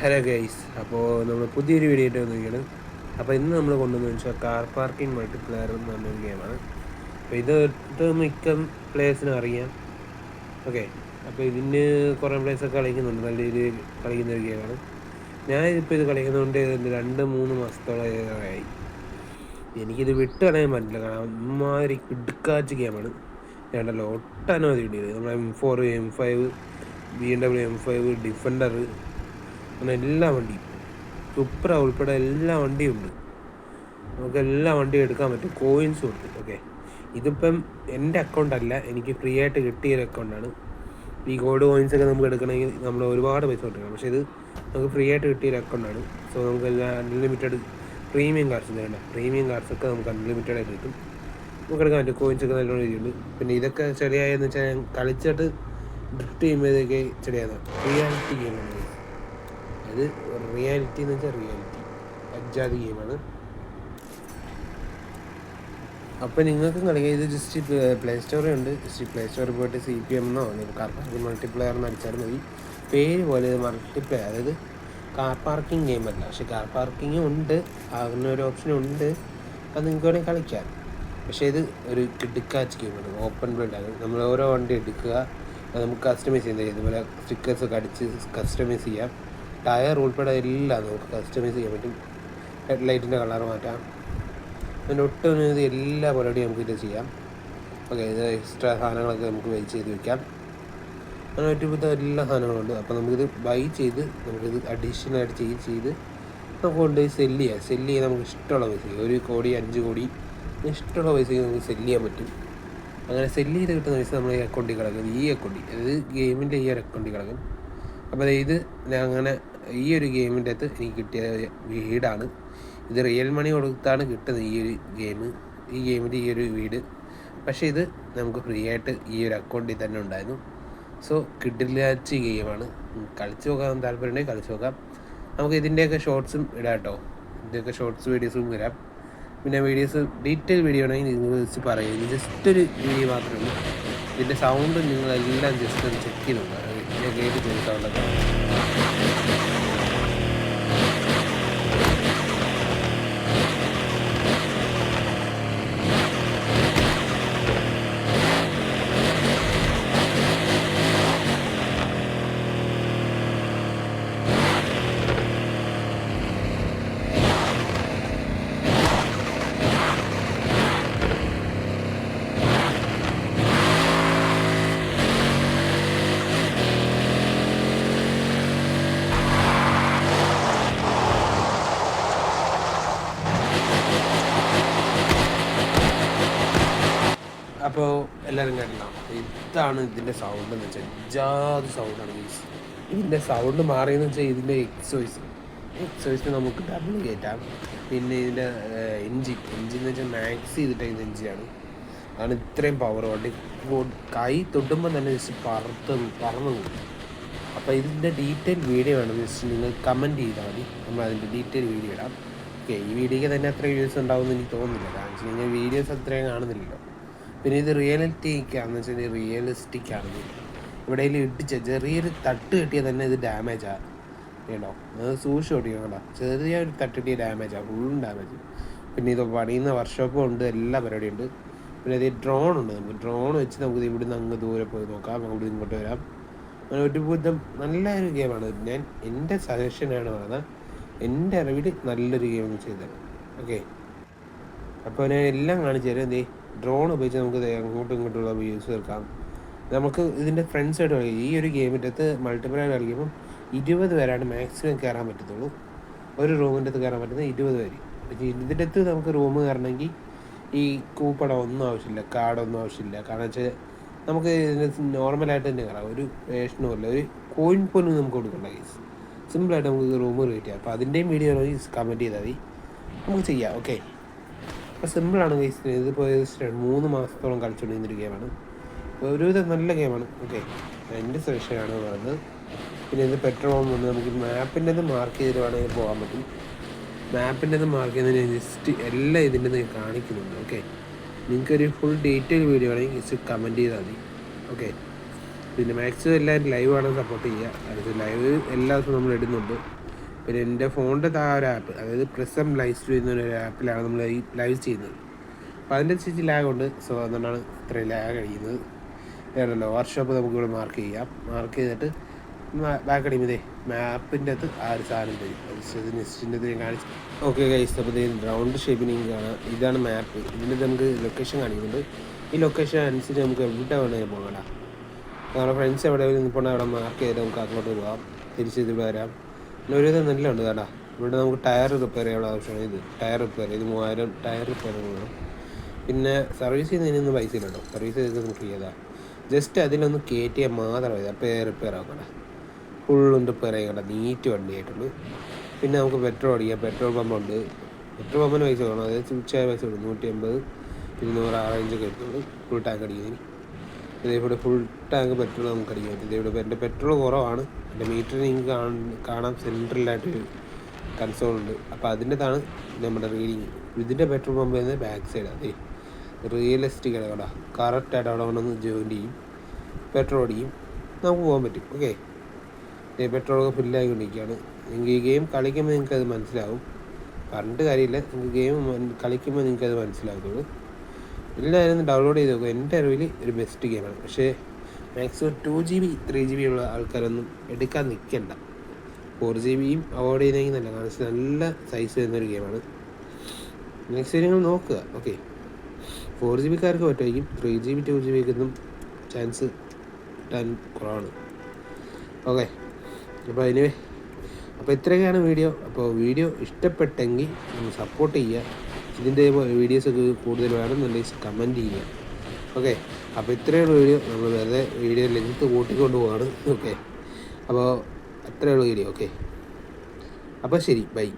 Hello guys അപ്പോൾ നമ്മൾ പുതിയൊരു വീഡിയോ ആയിട്ട് വന്നിരിക്കുകയാണ്. അപ്പോൾ ഇന്ന് നമ്മൾ കൊണ്ടുവന്നു വെച്ചാൽ കാർ പാർക്കിംഗ് മൾട്ടിപ്ലെയർ എന്ന് പറഞ്ഞൊരു ഗെയിമാണ് അപ്പോൾ ഇത് ഇത് മിക്ക പ്ലേയേഴ്സിനും അറിയാം. ഓക്കെ അപ്പോൾ ഇതിന് കുറേ പ്ലേയേഴ്സൊക്കെ കളിക്കുന്നുണ്ട്. നല്ല രീതിയിൽ കളിക്കുന്ന ഒരു ഗെയിമാണ് ഞാൻ ഇപ്പോൾ ഇത് കളിക്കുന്നതുകൊണ്ട് രണ്ട് മൂന്ന് മാസത്തോളമായി എനിക്കിത് വിട്ട് കളയാൻ പറ്റില്ല. കാരണം അമ്മാതിരി കിടുക്കാച്ച ഗെയിമാണ് വേണ്ടല്ലോ ഒട്ടനവധി ഉണ്ട് ഇത് നമ്മൾ M four M five B M W M five Defender അങ്ങനെ എല്ലാ വണ്ടിയും. സുപ്ര ഉൾപ്പെടെ എല്ലാ വണ്ടിയും ഉണ്ട്. നമുക്ക് എല്ലാ വണ്ടിയും എടുക്കാൻ പറ്റും. കോയിൻസും ഉണ്ട് ഓക്കെ ഇതിപ്പം എന്റെ അക്കൗണ്ട് അല്ല എനിക്ക് ഫ്രീ ആയിട്ട് കിട്ടിയൊരു അക്കൗണ്ടാണ് ഈ ഗോൾഡ് കോയിൻസ് ഒക്കെ നമുക്ക് എടുക്കണമെങ്കിൽ നമ്മൾ ഒരുപാട് പൈസ കൊടുക്കണം. പക്ഷേ ഇത് നമുക്ക് ഫ്രീ ആയിട്ട് കിട്ടിയൊരു അക്കൗണ്ടാണ് സോ നമുക്ക് എല്ലാ അൺലിമിറ്റഡ് പ്രീമിയം കാർഡ്സ് വേണ്ട പ്രീമിയം കാർഡ്സ് ഒക്കെ നമുക്ക് അൺലിമിറ്റഡ് ആയിട്ട് കിട്ടും. നമുക്ക് എടുക്കാൻ പറ്റും. കോയിൻസ് ഒക്കെ നല്ലോണം രീതിയുണ്ട് പിന്നെ ഇതൊക്കെ ചെറിയായെന്ന് വെച്ചാൽ ഞാൻ കളിച്ചിട്ട് ഡ്രിഫ്റ്റ് ചെയ്യുമ്പോഴത്തേക്ക് ചെറിയാണ് റിയാലിറ്റി ഗെയിമാണ് അത് റിയാലിറ്റി എന്ന് വെച്ചാൽ റിയാലിറ്റി അജ്ജാതി ഗെയിമാണ് അപ്പോൾ നിങ്ങൾക്കും കളിക്കാം ഇത് ജസ്റ്റ് പ്ലേ സ്റ്റോറിൽ ഉണ്ട്. ജസ്റ്റ് പ്ലേ സ്റ്റോറിൽ പോയിട്ട് സി പി എം എന്നോ കാർ മൾട്ടിപ്ലെയർ എന്ന് അടിച്ചാൽ മതി. പേര് പോലെ ഇത് മൾട്ടിപ്ലെയർ അതായത് കാർ പാർക്കിംഗ് ഗെയിം അല്ല. പക്ഷേ കാർ പാർക്കിംഗ് ഉണ്ട്. അങ്ങനെ ഒരു ഓപ്ഷൻ ഉണ്ട്. അത് നിങ്ങൾക്ക് വേണമെങ്കിൽ കളിക്കാം. പക്ഷേ ഇത് ഒരു കിടുക്കാച്ച് ഗെയിമാണ് ഓപ്പൺ വേൾഡ് ആണ്. നമ്മൾ ഓരോ വണ്ടി എടുക്കുക. നമുക്ക് കസ്റ്റമൈസ് ചെയ്യുന്നത് ഇതുപോലെ സ്റ്റിക്കേഴ്സ് ഒക്കെ അടിച്ച് കസ്റ്റമൈസ് ചെയ്യാം. ടയർ ഉൾപ്പെടെ എല്ലാം നമുക്ക് കസ്റ്റമൈസ് ചെയ്യാൻ പറ്റും. ഹെഡ് ലൈറ്റിന്റെ കളർ മാറ്റാം. പിന്നെ ഒട്ടനവധി എല്ലാ പരിപാടിയും നമുക്ക് ഇത് ചെയ്യാം. ഓക്കെ ഇത് എക്സ്ട്രാ സാധനങ്ങളൊക്കെ നമുക്ക് വെച്ച് ചെയ്ത് വെക്കാം. അങ്ങനെ പറ്റുമ്പോൾ എല്ലാ സാധനങ്ങളും ഉണ്ട്. അപ്പോൾ നമുക്കിത് ബൈ ചെയ്ത് നമുക്കിത് അഡീഷണൽ ആയിട്ട് ചെയ്ത് ചെയ്ത് നമുക്ക് കൊണ്ടുപോയി സെല്ല് ചെയ്യാം. സെല്ല് ചെയ്യാൻ നമുക്ക് ഇഷ്ടമുള്ള പൈസ. ഒരു കോടി അഞ്ച് കോടി ഇഷ്ടമുള്ള പൈസയ്ക്ക് നമുക്ക് സെല്ല് ചെയ്യാൻ പറ്റും. അങ്ങനെ സെല്ല് ചെയ്ത് കിട്ടുന്ന പൈസ നമ്മൾ ഈ അക്കൗണ്ടിൽ കിടക്കും ഈ അക്കൗണ്ടിൽ അതായത് ഗെയിമിന്റെ ഈ അക്കൗണ്ടിൽ കിടക്കും അപ്പോൾ ഇത് ഞാൻ അങ്ങനെ ഈ ഒരു ഗെയിമിന്റെ അകത്ത് എനിക്ക് കിട്ടിയ വീടാണ്. ഇത് റിയൽ മണി കൊടുത്താണ് കിട്ടുന്നത് ഈ ഒരു ഗെയിം. ഈ ഗെയിമിന്റെ ഈ ഒരു വീട്. പക്ഷേ ഇത് നമുക്ക് ഫ്രീ ആയിട്ട് ഈ ഒരു അക്കൗണ്ടിൽ തന്നെ ഉണ്ടായിരുന്നു. സോ കിഡിലാച്ച് ഗെയിമാണ്. കളിച്ചു നോക്കാൻ താല്പര്യമുണ്ടെങ്കിൽ കളിച്ചു നോക്കാം. നമുക്ക് ഇതിന്റെയൊക്കെ ഷോർട്സും ഇടാം കേട്ടോ. ഇതിന്റെയൊക്കെ ഷോർട്സ് വീഡിയോസും വരാം പിന്നെ വീഡിയോസ് ഡീറ്റെയിൽ വീഡിയോ ആണെങ്കിൽ നിങ്ങൾ വെച്ച് പറയും ജസ്റ്റ് ഒരു വീഡിയോ മാത്രമേ ഉള്ളൂ. ഇതിന്റെ സൗണ്ട് നിങ്ങളെല്ലാം ജസ്റ്റ് ഒന്ന് ചെക്ക് ചെയ്ത് ഞാൻ കേട്ട് ചെയ്ത സൗണ്ടൊക്കെ അപ്പോൾ എല്ലാവരും കേട്ടില്ല ഇതാണ് ഇതിന്റെ സൗണ്ട് എന്ന് വെച്ചാൽ ജാതി സൗണ്ടാണ് മീൻസ് ഇതിന്റെ സൗണ്ട് മാറിയെന്ന് വെച്ചാൽ ഇതിന്റെ എക്സോയ്സ് എക്സോയ്സിന് നമുക്ക് ഡബിൾ കയറ്റാം പിന്നെ ഇതിന്റെ എൻജിൻ എൻജിൻ എന്ന് വെച്ചാൽ മാക്സ് ചെയ്തിട്ട് ഇത് എൻജിനാണ് അതാണ് ഇത്രയും പവർ വണ്ടി കൈ തൊട്ടുമ്പോൾ തന്നെ ജസ്റ്റ് പറത്ത് പറന്നു പോകും. അപ്പോൾ ഇതിന്റെ ഡീറ്റെയിൽ വീഡിയോ വേണം ജസ്റ്റ് നിങ്ങൾ കമന്റ് ചെയ്താൽ മതി. നമ്മൾ അതിന്റെ ഡീറ്റെയിൽ വീഡിയോ ഇടാം. ഓക്കെ ഈ വീഡിയോയ്ക്ക് തന്നെ അത്ര വ്യൂസ് ഉണ്ടാവുമെന്ന് എനിക്ക് തോന്നുന്നില്ല. കാരണം വെച്ച് കഴിഞ്ഞാൽ വീഡിയോസ് അത്രയും കാണുന്നില്ലല്ലോ. പിന്നെ ഇത് റിയലിറ്റിക്കാന്ന് വെച്ചാൽ റിയലിസ്റ്റിക് ആണ് ഇവിടെ ഇട്ടിച്ച ചെറിയൊരു തട്ട് കിട്ടിയാൽ തന്നെ ഇത് ഡാമേജ്. കേട്ടോ? അത് സൂക്ഷിച്ച് ഓടിക്കണം ചെറിയ ഒരു തട്ട് കിട്ടിയ ഡാമേജാ. ഫുള്ളും ഡാമേജ്. പിന്നെ ഇത് പണിയുന്ന വർക്ക്ഷോപ്പും ഉണ്ട്. എല്ലാ പരിപാടിയും ഉണ്ട് പിന്നെ ഇത് ഡ്രോൺ ഉണ്ട് നമുക്ക്. ഡ്രോൺ വെച്ച് നമുക്ക് ഇവിടുന്ന് അങ്ങ് ദൂരെ പോയി നോക്കാം. ഇവിടെ ഇങ്ങോട്ട് വരാം. അങ്ങനെ ഒരു ബുദ്ധം നല്ലൊരു ഗെയിമാണ്. ഞാൻ എന്റെ സജഷനാണ് പറയുന്നത് എന്റെ അറിവിൽ നല്ലൊരു ഗെയിം ചെയ്തത് ഓക്കെ? അപ്പോൾ ഞാൻ എല്ലാം കാണിച്ചു തരാം. എന്തേ ഡ്രോൺ ഉപയോഗിച്ച് നമുക്ക് അങ്ങോട്ടും ഇങ്ങോട്ടുള്ള വ്യൂസ് തീർക്കാം നമുക്ക് ഇതിന്റെ ഫ്രണ്ട്സ് ആയിട്ട് കളിക്കാം ഈ ഒരു ഗെയിമിന്റെ അകത്ത് മൾട്ടിപ്ലയർ കളിക്കുമ്പോൾ ഇരുപത് പേരാണ് മാക്സിമം കയറാൻ പറ്റത്തുള്ളൂ. ഒരു റൂമിന്റെ അകത്ത് കയറാൻ പറ്റുന്നത് ഇരുപത് പേര്. പക്ഷേ ഇതിന്റെ അകത്ത് നമുക്ക് റൂം കയറണമെങ്കിൽ ഈ കൂപ്പടം ഒന്നും ആവശ്യമില്ല കാർഡൊന്നും ആവശ്യമില്ല. കാരണം വെച്ചാൽ നമുക്ക് ഇതിന് നോർമലായിട്ട് തന്നെ കയറാം ഒരു വേഷനും അല്ല ഒരു കോയിൻ പോലും നമുക്ക് കൊടുക്കണ്ട കേസ് സിമ്പിളായിട്ട് നമുക്ക് റൂം റേറ്റ് ചെയ്യാം. അപ്പോൾ അതിന്റെയും വീഡിയോ കമന്റ് ചെയ്താൽ മതി. നമുക്ക് ചെയ്യാം. ഓക്കെ അപ്പോൾ സിമ്പിളാണ് ഗൈസ് ഇതിപ്പോൾ രണ്ട് മൂന്ന് മാസത്തോളം കളിച്ചുകൊണ്ടിരുന്നൊരു ഗെയിമാണ് ഒരുവിധം നല്ല ഗെയിമാണ് ഓക്കെ എന്റെ സുരക്ഷയാണ് പറഞ്ഞത്. പിന്നെ ഇത് പെട്രോൾ വന്ന് നമുക്ക് മാപ്പിന്റെത് മാർക്ക് ചെയ്ത് വേണമെങ്കിൽ പോകാൻ പറ്റും. മാപ്പിന്റെത് മാർക്ക് ചെയ്യുന്നതിന് ലിസ്റ്റ് എല്ലാം ഇതിന്റെ നിങ്ങൾ കാണിക്കുന്നുണ്ട്. ഓക്കെ നിങ്ങൾക്കൊരു ഫുൾ ഡീറ്റെയിൽ വീഡിയോ ആണെങ്കിൽ ജസ്റ്റ് കമന്റ് ചെയ്താൽ മതി. ഓക്കെ പിന്നെ മാക്സിമം എല്ലാവരും ലൈവ് ആണ് സപ്പോർട്ട് ചെയ്യുക. അടുത്ത് ലൈവ് എല്ലാ ദിവസവും നമ്മൾ ഇടുന്നുണ്ട്. പിന്നെ എന്റെ ഫോണിന്റെ താ ഒരു ആപ്പ് അതായത് പ്രിസം ലൈവ് സ്ട്രീം എന്നൊരു ആപ്പിലാണ് നമ്മൾ ഈ ലൈവ് ചെയ്യുന്നത്. അപ്പോൾ അതിന്റെ അനുസരിച്ച് ലാഗ് ഉണ്ട്. സോ അതുകൊണ്ടാണ് ഇത്രയും ലാഗ് കഴിയുന്നത്. വേണമല്ലോ വർക്ക്ഷോപ്പ് നമുക്ക് ഇവിടെ മാർക്ക് ചെയ്യാം. മാർക്ക് ചെയ്തിട്ട് ബാക്ക് അടിയുമ്പോൾ ഇതേ മാപ്പിന്റെ അകത്ത് ആ ഒരു സാധനം തരും അത് നെക്സ്റ്റിന്റെ ഞാൻ കാണിച്ചു ഓക്കെ ഗൈസ് അപ്പോൾ ഇത് റൗണ്ട് ഷേപ്പിന് കാണാം ഇതാണ്. മാപ്പ് ഇതിന്റെ നമുക്ക് ലൊക്കേഷൻ കാണിക്കുന്നുണ്ട്. ഈ ലൊക്കേഷൻ അനുസരിച്ച് നമുക്ക് എവിടെ വേണമെങ്കിൽ പോകണം നമ്മുടെ ഫ്രണ്ട്സ് എവിടെ നിൽപ്പുണ്ട് അവിടെ മാർക്ക് ചെയ്ത് നമുക്ക് അങ്ങോട്ട് പോകാം തിരിച്ച് ഇത് വരാം. പിന്നെ ഒരു വിധം നല്ല ഉണ്ട് കേട്ടാ. ഇവിടെ നമുക്ക് ടയർ റിപ്പയർ ചെയ്യാനുള്ള ആവശ്യമാണ്. ഇത് ടയർ റിപ്പയർ ഇത് മൂവായിരം ടയർ റിപ്പയർ വേണം പിന്നെ സർവീസ് ചെയ്യുന്നതിനൊന്നും പൈസ ഇല്ല കേട്ടോ സർവീസ് ചെയ്ത് നമുക്ക് ചെയ്താൽ ജസ്റ്റ് അതിലൊന്ന് കയറ്റിയാൽ മാത്രം മതി. ഏ റിപ്പയർ ആക്കണ്ട ഫുള്ളും റിപ്പയർ ചെയ്യണ്ട നീറ്റ് വണ്ടിയായിട്ടുള്ളൂ പിന്നെ നമുക്ക് പെട്രോൾ അടിക്കാം. പെട്രോൾ പമ്പുണ്ട് പെട്രോൾ പമ്പിന് പൈസ വേണം. അതായത് തുച്ഛമായ പൈസ വേണം. നൂറ്റി അമ്പത് ഇരുന്നൂറ് ആ റേഞ്ചൊക്കെ എടുത്തുള്ളൂ ഫുൾ ടാങ്ക് അടിക്കുന്നതിന്. ഇതേപോലെ ഫുൾ ടാങ്ക് പെട്രോൾ നമുക്ക് അടിക്കാൻ പറ്റും ഇതേപോലെ എന്റെ പെട്രോൾ കുറവാണ്. എന്റെ മീറ്റർ നിങ്ങൾക്ക് കാണാം സെൻട്രലായിട്ടൊരു കൺസോൾ ഉണ്ട്. അപ്പോൾ അതിന്റെതാണ് നമ്മുടെ റീഡിങ് ഇതിന്റെ പെട്രോൾ പമ്പ് വരുന്നത് ബാക്ക് സൈഡ് അതെ റിയലിസ്റ്റിക് ആണ് കേട്ടോ. കറക്റ്റായിട്ട് അവിടെ കൊണ്ടൊന്ന് ജോയിൻ ചെയ്യും. പെട്രോൾ അടിക്കും. നമുക്ക് പോകാൻ പറ്റും. ഓക്കെ പെട്രോളൊക്കെ ഫില്ലായിക്കൊണ്ടിരിക്കുകയാണ് നിങ്ങൾക്ക് ഈ ഗെയിം കളിക്കുമ്പോൾ നിങ്ങൾക്കത് മനസ്സിലാവും. പറഞ്ഞിട്ട് കാര്യമില്ല. നിങ്ങൾക്ക് ഗെയിം കളിക്കുമ്പോൾ നിങ്ങൾക്കത് മനസ്സിലാകത്തുള്ളൂ എല്ലാവരും ഡൗൺലോഡ് ചെയ്ത് നോക്കുക എന്റെ അറിവിൽ ഒരു ബെസ്റ്റ് ഗെയിമാണ് പക്ഷേ maximum two G B three G B ഉള്ള ആൾക്കാരൊന്നും എടുക്കാൻ നിൽക്കണ്ട. ഫോർ ജി ബിയും അവോയ്ഡ് ചെയ്യുന്നെങ്കിൽ നല്ല കാരണം നല്ല സൈസ് വരുന്നൊരു ഗെയിമാണ് നെക്സ്റ്റ് നിങ്ങൾ നോക്കുക. ഓക്കെ ഫോർ ജി ബിക്കാർക്ക് പറ്റുമായിരിക്കും. Three G B two G ബിക്കൊന്നും chance കിട്ടാൻ കുറവാണ്. ഓക്കെ അപ്പോൾ അതിന് അപ്പോൾ ഇത്രയൊക്കെയാണ് വീഡിയോ അപ്പോൾ വീഡിയോ ഇഷ്ടപ്പെട്ടെങ്കിൽ ഒന്ന് സപ്പോർട്ട് ചെയ്യുക. ഇതിന്റെ വീഡിയോസൊക്കെ കൂടുതൽ വേണമെന്നുണ്ടെങ്കിൽ കമന്റ് ചെയ്യുക. ഓക്കെ അപ്പോൾ ഇത്രയുള്ള വീഡിയോ. നമ്മൾ വെറുതെ വീഡിയോ ലെങ്ത്ത് കൂട്ടിക്കൊണ്ട് പോവാണ്. ഓക്കെ അപ്പോൾ അത്രയുള്ള വീഡിയോ. ഓക്കെ അപ്പോൾ ശരി ബൈ.